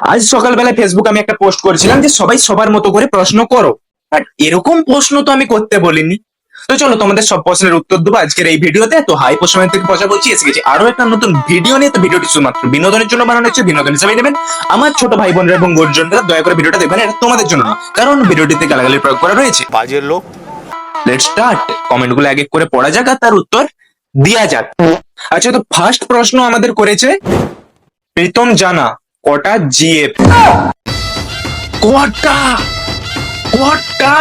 আজ সকালবেলা ফেসবুক আমি একটা পোস্ট করেছিলাম যে সবাই সবার মতো করে প্রশ্ন করো। বাট এরকম প্রশ্ন তো আমি করতে বলিনি। তো চলো তোমাদের সব প্রশ্নের উত্তর দেবো আজকের এই ভিডিওতে। তো হাই প্রশ্ন থেকে পচা বলছি এসে গেছি। আরও একটা নতুন ভিডিও নিয়ে। তো ভিডিওটি শুধুমাত্র বিনোদনের জন্য বানানো হচ্ছে। বিনোদন হিসেবে নেবেন আমার ছোট ভাই বোনেরা এবং গুরুজনরা। দয়া করে ভিডিওটা দেখবেন। এটা তোমাদের জন্য না। কারণ ভিডিওটিতে গালাগালি প্রয়োগ করা রয়েছে। বাজে লোক। লেট স্টার্ট কমেন্টগুলো এক এক করে পড়া যাক আর তার উত্তর দেওয়া যাক। আচ্ছা তো ফার্স্ট প্রশ্ন আমাদের করেছে প্রীতম জানা। কটা জিএফ? কটা কটা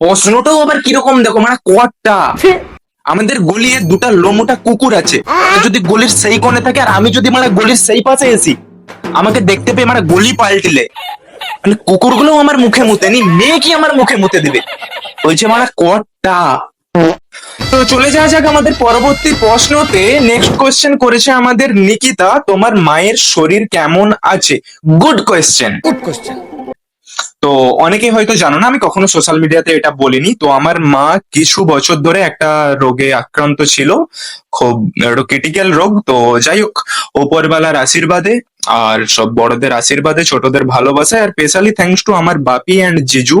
প্রশ্নটাও আবার কীরকম দেখো মানে কটা আমাদের গলিয়ে দুটা লোমোটা কুকুর আছে। যদি গলির সেই কোণে থাকে আর আমি যদি মানে গলির সেই পাশে এসি আমাকে দেখতে পেয়ে মানে গলি পাল্টিলে। মানে কুকুরগুলো আমার মুখে মুতে নি মেয়ে কি আমার মুখে মুতে দিবে? বলছে মানে কটা তো চলে যাওয়া যাক আমাদের পরবর্তী প্রশ্নতে। নেক্সট কোয়েশ্চেন করেছে আমাদের নিকিতা তোমার মায়ের শরীর কেমন আছে? গুড কোয়েশ্চেন গুড কোশ্চেন তো অনেকে হয়তো জানো না আমি কখনো সোশ্যাল মিডিয়াতে এটা বলিনি। তো আমার মা কিছু বছর ধরে একটা রোগে আক্রান্ত ছিল খুব ক্রিটিক্যাল রোগ। তো যাই হোক ওপরবেলার আশীর্বাদে আর সব বড়দের আশীর্বাদে ছোটদের ভালোবাসায়। আর স্পেশালি থ্যাঙ্কস টু আমার বাপি অ্যান্ড জিজু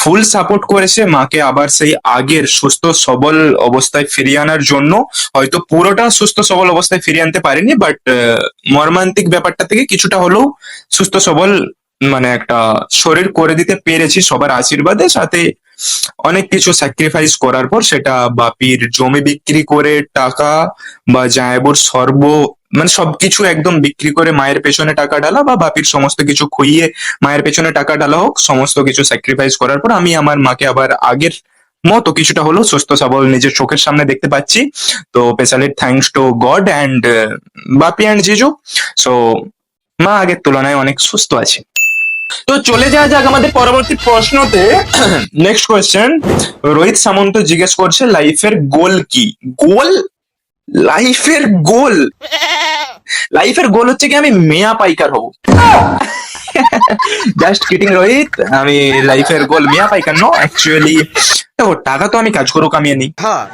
ফুল সাপোর্ট করেছে মাকে আবার সেই আগের সুস্থ সবল অবস্থায় ফিরিয়ে আনার জন্য। হয়তো পুরোটা সুস্থ সবল অবস্থায় ফিরিয়ে আনতে পারেনি বাট মর্মান্তিক ব্যাপারটা থেকে কিছুটা হলেও সুস্থ সবল মানে একটা শরীর করে দিতে পেরেছি সবার আশীর্বাদে। সাথে অনেক কিছু স্যাক্রিফাইস করার পর সেটা বাপির জমি বিক্রি করে টাকা বা জায়বুর সর্ব মানে সবকিছু একদম বিক্রি করে মায়ের পেছনে টাকা ডালা বা বাপির সমস্ত কিছু খুইয়ে মায়ের পেছনে টাকা ডালা হোক, সমস্ত কিছু স্যাক্রিফাইস করার পর আমি আমার মাকে আবার আগের মতো কিছুটা হলেও সুস্থ সবল নিজের চোখের সামনে দেখতে পাচ্ছি। তো specially thanks to God and Bapi and জিজু। সো মা আগের তুলনায় অনেক সুস্থ আছে। তো চলে যাওয়া যাক আমাদের পরবর্তী প্রশ্নতে। নেক্সট কোয়েশ্চেন রোহিত সামন্ত জিজ্ঞেস করছে লাইফের গোল কি? গোল লাইফের গোল লাইফের গোল হচ্ছে কি, আমি মেয়া পাইকার হব। Just kidding Rohit. আমি লাইফের গোল মেয়া পাইকার নো অ্যাকচুয়ালি দেখো, টাকা তো আমি কাজ করেও কামিয়ে নিই হ্যাঁ।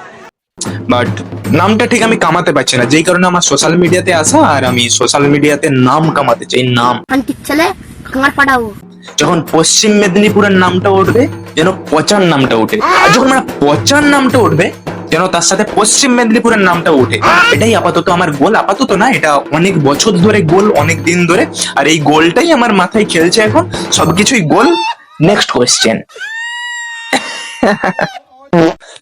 বাট নামটা ঠিক আমি কামাতে পারছি না। যেই কারণে আমার সোশ্যাল মিডিয়াতে আসা আর আমি সোশ্যাল মিডিয়াতে নাম কামাতে চাই নাম। ছেলে পাঠাবো যখন পশ্চিম মেদিনীপুরের নামটা উঠবে যেন পচান নামটা উঠে। আর যখন মানে পচান নামটা উঠবে যেন তার সাথে পশ্চিম মেদিনীপুরের নামটা উঠে। এটাই আপাতত আমার গোল। আপাতত না এটা অনেক বছর ধরে গোল অনেক দিন ধরে। আর এই গোলটাই আমার মাথায় খেলছে এখন। সবকিছুই গোল। নেক্সট কোয়েশ্চেন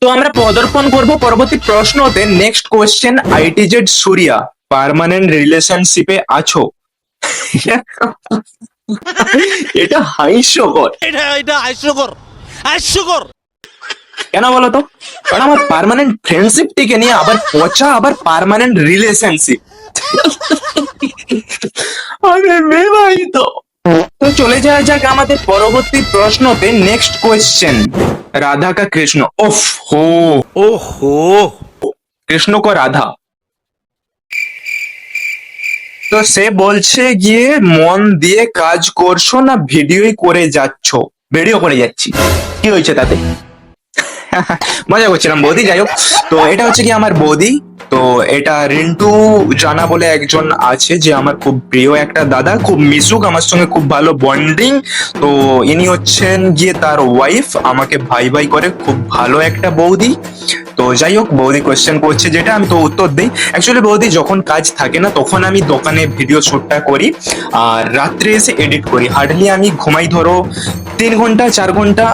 তো আমরা পদার্পণ করব পরবর্তী প্রশ্নতে নেক্সট কোয়েশ্চেন আইটিজেড সুরিয়া পার্মানেন্ট রিলেশনশিপে আছো? এটা হাস্যকর এটা এটা হাস্যকর হাস্যকর কেন বলো তো? কারণ আমার পার্মানেন্ট ফ্রেন্ডশিপ টিকে নিয়ে আবার পচা আবার পার্মানেন্ট রিলেশনশিপ আরে মেয়ে ভাই তো চলে যাওয়া যাক আমাদের পরবর্তী প্রশ্নতে নেক্সট কোয়েশ্চেন রাধা কা কৃষ্ণ ওফ হো। ও হো কৃষ্ণ কো রাধা। তো সে বলছে গিয়ে মন দিয়ে কাজ করছ না ভিডিওই করে যাচ্ছ? ভিডিও করে যাচ্ছি। কি হয়েছে তাতে? মজা করছিলাম বৌদি, যাই হোক। তো এটা হচ্ছে কি আমার বৌদি। তো এটা রিন্টু জানা বলে একজন আছে যে আমার খুব প্রিয় একটা দাদা, খুব মিশুক, আমার সঙ্গে খুব ভালো বন্ডিং তো ইনি হচ্ছেন গিয়ে তার ওয়াইফ আমাকে ভাই ভাই করে। খুব ভালো একটা বৌদি। তো যাই হোক, বৌদি কোয়েশ্চেন করছে যেটা, আমি তো উত্তর দিই। অ্যাকচুয়ালি বৌদি, যখন কাজ থাকে না, তখন আমি দোকানে ভিডিও শ্যুটটা করি, আর রাত্রে এসে এডিট করি। হার্ডলি আমি ঘুমাই ধরো তিন ঘণ্টা, চার ঘণ্টা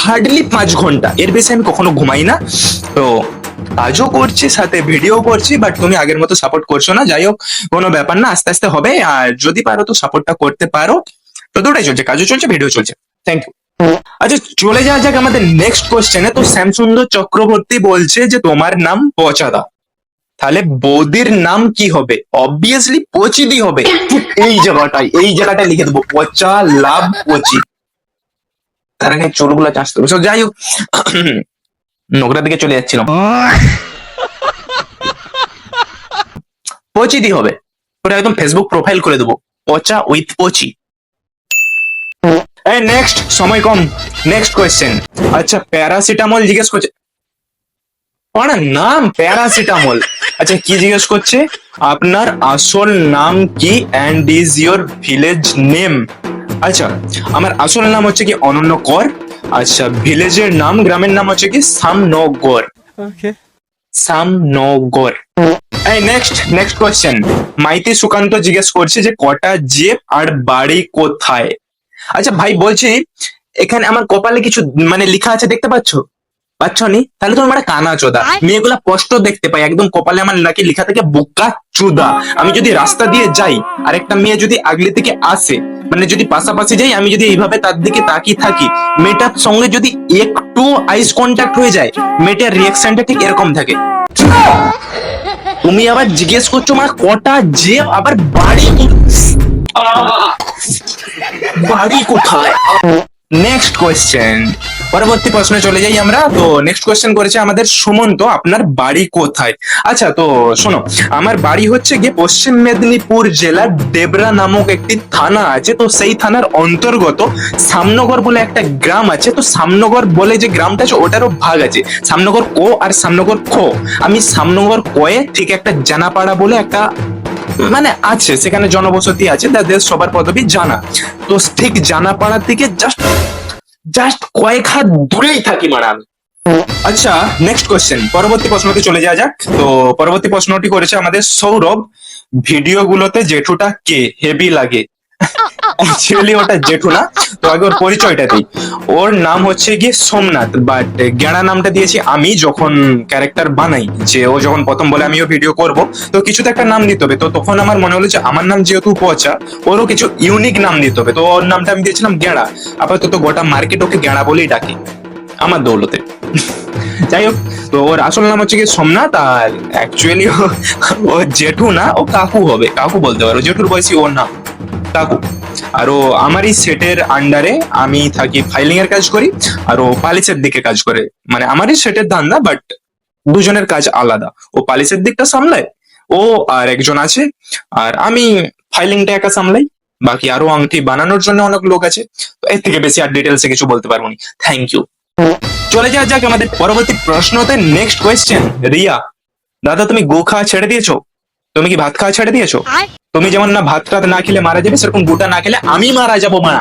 হার্ডলি পাঁচ ঘণ্টা। এর বেশি আমি কখনো ঘুমাই না। তো কাজও করছি, সাথে ভিডিও করছি বাট তুমি আগের মতো সাপোর্ট করছ না। যাই হোক, কোনো ব্যাপার না, আস্তে আস্তে হবে। আর যদি পারো তো সাপোর্টটা করতে পারো। তো দুটাই চলছে, কাজও চলছে ভিডিও চলছে। থ্যাংক ইউ আচ্ছা চলে যাওয়া যাক আমাদের নেক্সট কোশ্চেনে তো শ্যামসুন্দর চক্রবর্তী বলছে যে, তোমার নাম পচাদা। তাহলে বৌদির নাম কি হবে? অবভিয়াসলি পচিদি হবে। এই জায়গাটায় এই জায়গাটায় লিখে দেবো, পচা লাভ পচি। তার আগে চুলগুলো হবে So, যাই হোক নোংরা দিকে চলে যাচ্ছিলাম। পচিদি হবে। ওটা একদম ফেসবুক প্রোফাইল করে দেবো। পচা উইথ পচি। এই নেক্সট সময় কম। নেক্সট কোয়েশ্চেন আচ্ছা প্যারাসিটামল জিজ্ঞেস করছে। ওনার নাম প্যারাসিটামল আচ্ছা কি জিজ্ঞেস করছে? আপনার আসল নাম কি? And is your village name আচ্ছা আমার আসল নাম হচ্ছে কি অনন্য কর। আচ্ছা ভিলেজের নাম গ্রামের নাম হচ্ছে কি সামনগর। সামনগর। এই next next question Maiti Sukanta জিজ্ঞেস করছে যে কটা জেব আর বাড়ি কোথায়? আচ্ছা ভাই বলছি এখানে আমার কপালে কিছু মানে লেখা আছে দেখতে পাচ্ছ? পাচ্ছ নি? তাহলে তোমার মানে কানা চোদা। মেয়েগুলা স্পষ্ট দেখতে পাই একদম কপালে আমার নাকি লেখা থাকে বোকা চুদা। আমি যদি রাস্তা দিয়ে যাই আর একটা মেয়ে যদি আগলে থেকে আসে মানে যদি পাশাপাশি যাই আমি যদি এইভাবে তার দিকে তাকিয়ে থাকি মেয়েটার সঙ্গে যদি একটু আইস কন্ট্যাক্ট হয়ে যায় মেয়েটার রিয়াকশনটা ঠিক এরকম থাকে। তুমি আবার জিজ্ঞেস করছ মানে কটা যে আবার বাড়ি বাড়ি কোথায়? নেক্সট কোয়েশ্চেন পরবর্তী প্রশ্নে চলে যাই আমরা। তো নেক্সট কোয়েশ্চেন করেছে আমাদের সুমন্ত, আপনার বাড়ি কোথায়? আচ্ছা তো শোনো, আমার বাড়ি হচ্ছে গিয়ে পশ্চিম মেদিনীপুর জেলার দেবরা নামক একটি থানা আছে। তো সেই থানার অন্তর্গত সামনগর বলে একটা গ্রাম আছে। তো সামনগর বলে যে গ্রামটা আছে, ওটারও ভাগ আছে। সামনগর কো আর সামনগর খো। আমি সামনগর কয়ে ঠিক একটা জানাপাড়া বলে একটা মানে আছে, সেখানে জনবসতি আছে তাদের সবার পদবি জানা। তো ঠিক জানা পাড়ার থেকে জাস্ট জাস্ট কয়েক হাত দূরেই থাকি ম্যাডাম আচ্ছা নেক্সট কোয়েশ্চেন পরবর্তী প্রশ্নটি চলে যাওয়া যাক। তো পরবর্তী প্রশ্নটি করেছে আমাদের সৌরভ। ভিডিও গুলোতে জেঠুটা কে? হেভি লাগে। অ্যাকচুয়ালি ওটা জেঠু না তো আগে ওর পরিচয়টা দিই। ওর নাম হচ্ছে গিয়ে সোমনাথ বাট গেঁড়া নামটা দিয়েছি আমি যখন ক্যারেক্টার বানাই, যে ও যখন প্রথম বলে আমিও ভিডিও করব, তো কিছু তো একটা নাম দিতে হবে। তো তখন আমার মনে হলো যে আমার নাম যেহেতু পচা ওরও কিছু ইউনিক নাম দিতে হবে। তো ওর নামটা আমি দিয়েছিলাম গেঁড়া আপাতত তো গোটা মার্কেট ওকে গেঁড়া বলেই ডাকে, আমার দৌলতে। যাই হোক, তো ওর আসল নাম হচ্ছে কি সোমনাথ, আর অ্যাকচুয়ালি ও জেঠু না ও কাকু হবে। কাকু বলতে পারো, জেঠুর বয়সী ওর নাম। কাকু আর ও আমারই সেটের আন্ডারে আমি থাকি ফাইলিং এর কাজ করি, আর ও পালিশের দিকে কাজ করে। মানে আমারই সেটের ধান্দা বাট দুজনের কাজ আলাদা। ও পালিশের দিকটা সামলায়, ও আর একজন আছে, আর আমি ফাইলিংটা একা সামলাই। বাকি আরও আংটি বানানোর জন্য অনেক লোক আছে। এর থেকে বেশি আর ডিটেলসে কিছু বলতে পারব না। থ্যাংক ইউ চলে যাওয়া যাক আমাদের পরবর্তী প্রশ্নতে নেক্সট কোয়েশ্চেন রিয়া, দাদা তুমি গো খাওয়া ছেড়ে দিয়েছ? তুমি কি ভাত খাওয়া ছেড়ে দিয়েছ? তুমি যেমন না ভাত টাত না খেলে মারা যাবে সেরকম গুটা না খেলে আমি মারা যাব মারা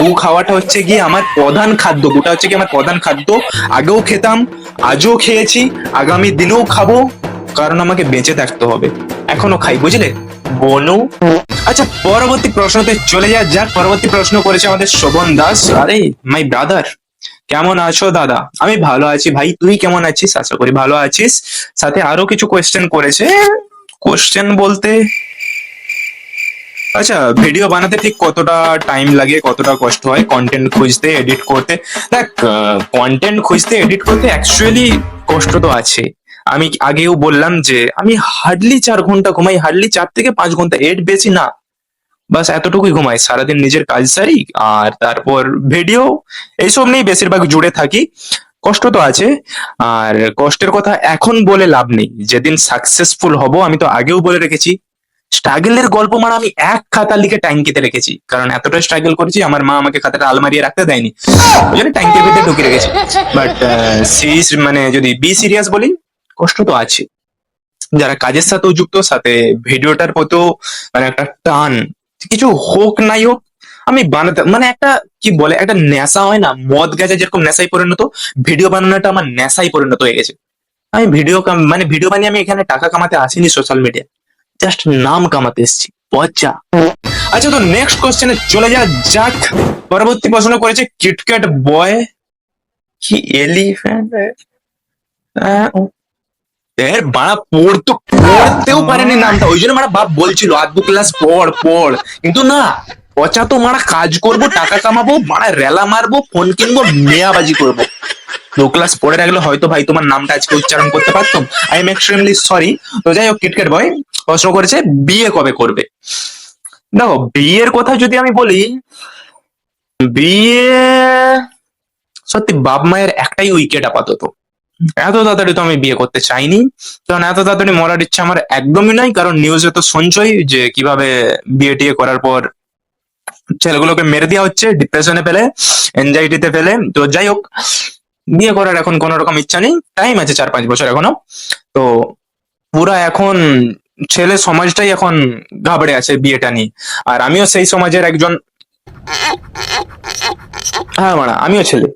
গু খাওয়াটা হচ্ছে গিয়ে আমার প্রধান খাদ্য গুটা হচ্ছে কি আমার প্রধান খাদ্য। আগেও খেতাম আজও খেয়েছি আগামী দিনেও খাব কারণ আমাকে বেঁচে থাকতে হবে। এখনও খাই বুঝলে? বনু। আচ্ছা পরবর্তী প্রশ্নতে চলে যাওয়া যাক পরবর্তী প্রশ্ন করেছে আমাদের শোভন দাস। আরে মাই ব্রাদার কেমন আছো দাদা? আমি ভালো আছি ভাই। তুই কেমন আছিস? আশা করি ভালো আছিস। সাথে আরও কিছু কোয়েশ্চেন করেছে। কোয়েশ্চেন বলতে আচ্ছা ভিডিও বানাতে ঠিক কতটা টাইম লাগে, কতটা কষ্ট হয়? কন্টেন্ট খুঁজতে এডিট করতে। দেখ কন্টেন্ট খুঁজতে এডিট করতে অ্যাকচুয়ালি কষ্ট তো আছে। আমি আগেও বললাম যে, আমি হার্ডলি চার ঘণ্টা ঘুমাই হার্ডলি চার থেকে পাঁচ ঘণ্টা, এর বেশি না। বাস এতটুকুই ঘুমাই, সারাদিন নিজের কাজ সারি আর তারপর ভিডিও এইসব নিয়ে বেশিরভাগ জুড়ে থাকি। কষ্ট তো আছে, আর কষ্টের কথা এখন বলে লাভ নেই। যেদিন সাকসেসফুল হব, আমি তো আগেও বলে রেখেছি স্ট্রাগলের গল্প মানে আমি এক খাতা লিখে ট্যাঙ্কিতে রেখেছি। কারণ এতটা স্ট্রাগল করেছি, আমার মা আমাকে খাতাটা আলমারিয়ে রাখতে দেয়নি। ওই জন্য ট্যাঙ্কির ভিতরে ঢুকে রেখেছি। বাট সিরিয়াস মানে যদি বি সিরিয়াস বলি, কষ্ট তো আছে। যারা কাজের সাথেও যুক্ত, সাথে ভিডিওটার প্রতিও মানে একটা টান কিছু হোক নাই হোক, আমি বানাতে মানে একটা, কি বলে, একটা নেশা হয় না? মদ গেছে যেরকম নেশায় পরিণত, ভিডিও বানানোটা আমার নেশায় পরিণত হয়ে গেছে। আমি ভিডিও মানে ভিডিও বানিয়ে আমি এখানে টাকা কামাতে আসিনি সোশ্যাল মিডিয়া জাস্ট নাম কামাতে এসেছি, পচা। আচ্ছা তো নেক্সট কোশ্চেনে চলে যা যাক। পরবর্তী প্রশ্ন করেছে কিটক্যাট বয় কি এলিফ্যান্ট এর বাড়া পড়তো, পড়তেও পারেনি নামটা। ওই জন্য মারা বাপ বলছিল আধ দু ক্লাস পড় পড়। কিন্তু না, পচা তো মারা কাজ করব, টাকা কামাবো, মারা রেলা মারবো, ফোন কিনবো, মেয়াবাজি করব। দু ক্লাস পড়ে রাখলে হয়তো ভাই তোমার নামটা আজকে উচ্চারণ করতে পারতাম। আই এম এক্সট্রিমলি সরি তো যাই হোক কিটকেট বয় প্রশ্ন করেছে, বিয়ে কবে করবে? দেখো, বিয়ের কথা যদি আমি বলি, বিয়ে সত্যি বাপ মায়ের একটাই উইকেট আপাতত। এত তাড়াতাড়ি তো আমি বিয়ে করতে চাইনি। কারণ এত তাড়াতাড়ি মরার ইচ্ছা আমার একদমই নাই, কারণ নিউজে তো শুনছই যে কীভাবে বিয়ে টিয়ে করার পর ছেলেগুলোকে মেরে দেওয়া হচ্ছে ডিপ্রেশনে ফেলে এনজাইটিতে ফেলে। তো যাই হোক, বিয়ে করার এখন কোনো রকম ইচ্ছা নেই টাইম আছে চার পাঁচ বছর এখনও। তো পুরা এখন ছেলে সমাজটাই এখন ঘাবড়ে আছে বিয়েটা নিয়ে। আর আমিও সেই সমাজের একজন হ্যাঁ মারা, আমিও ছেলে।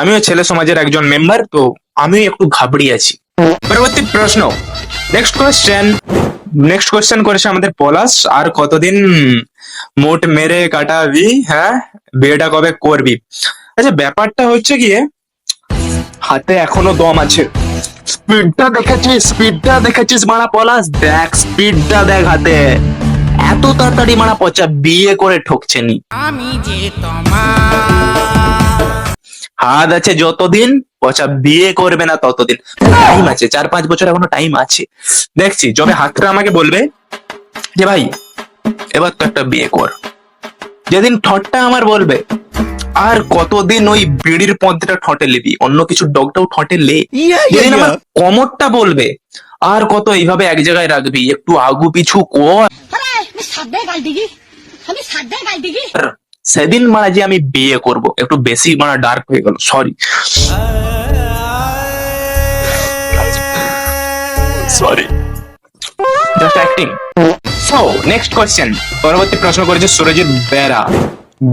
আমিও ছেলে সমাজের একজন মেম্বার তো আমিও একটু ঘাবড়িয়ে আছি। পরবর্তী প্রশ্ন। নেক্সট কোয়েশ্চেন নেক্সট কোয়েশ্চেন করেছে আমাদের পলাশ, আর কতদিন মোট মেরে কাটাবি? হ্যাঁ বিয়েটা কবে করবি? আচ্ছা ব্যাপারটা হচ্ছে গিয়ে, হাতে এখনও দম আছে। স্পিডটা দেখেছিস স্পিডটা দেখেছিস মারা পলাশ? দেখ স্পিডটা দেখ হাতে। এত তাড়াতাড়ি মারা পচা, বিয়ে করে ঠকছে নি। আমি যে তোমার হাত আছে যতদিন পচা বিয়ে করবে না ততদিন। টাইম আছে চার পাঁচ বছর এখনও টাইম আছে। দেখছি যবে হাতটা আমাকে বলবে যে ভাই এবার তো একটা বিয়ে কর। যেদিন ঠটটা আমার বলবে আর কতদিন ওই বিড়ির পদ্মটা ঠটে লিবি অন্য কিছু ডগটাও ঠটে লে যেদিন আমার কমরটা বলবে আর কত এইভাবে এক জায়গায় রাখবি? একটু আগু পিছু কর। আমি সাদে গাল দিগি আমি সাদে গাল দিগি সেদিন মারা যে আমি বিয়ে করব একটু বেশি মারা ডার্ক হয়ে গেল sorry sorry just acting so next question পরবর্তী প্রশ্ন করেছে সুরজিৎ বেরা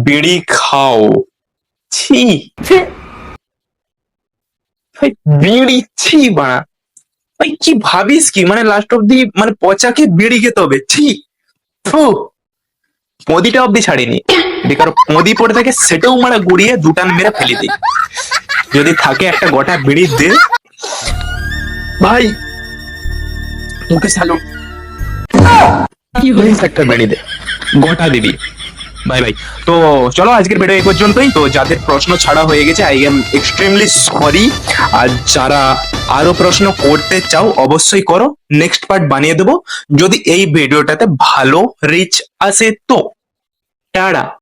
বিড়ি খাও। ছি ভাই বিড়ি ছি বাড়া। ভাই কি ভাবিস কি? মানে লাস্ট অব্দি মানে পচাকে বিড়ি খেতে হবে ছি। ফু। পদিটা অব্দি ছাড়িনি। যদি কারও পদি পড়ে থাকে সেটাও মানে গুড়িয়ে দুটান মেরে ফেলে দিই। যদি থাকে একটা গোটা বিড়ি দে। ভাই তোকে সালুট প্লিজ একটা বিড়ি দে। গোটা দিবি। Bye bye. তো চলো আজকের ভিডিও এই পর্যন্তই। তো যাদের প্রশ্ন ছাড়া হয়ে গেছে আই এম এক্সট্রিমলি সরি আর যারা আরও প্রশ্ন করতে চাও অবশ্যই করো। নেক্সট পার্ট বানিয়ে দেবো। যদি এই ভিডিওটাতে ভালো রিচ আসে তো টাড়া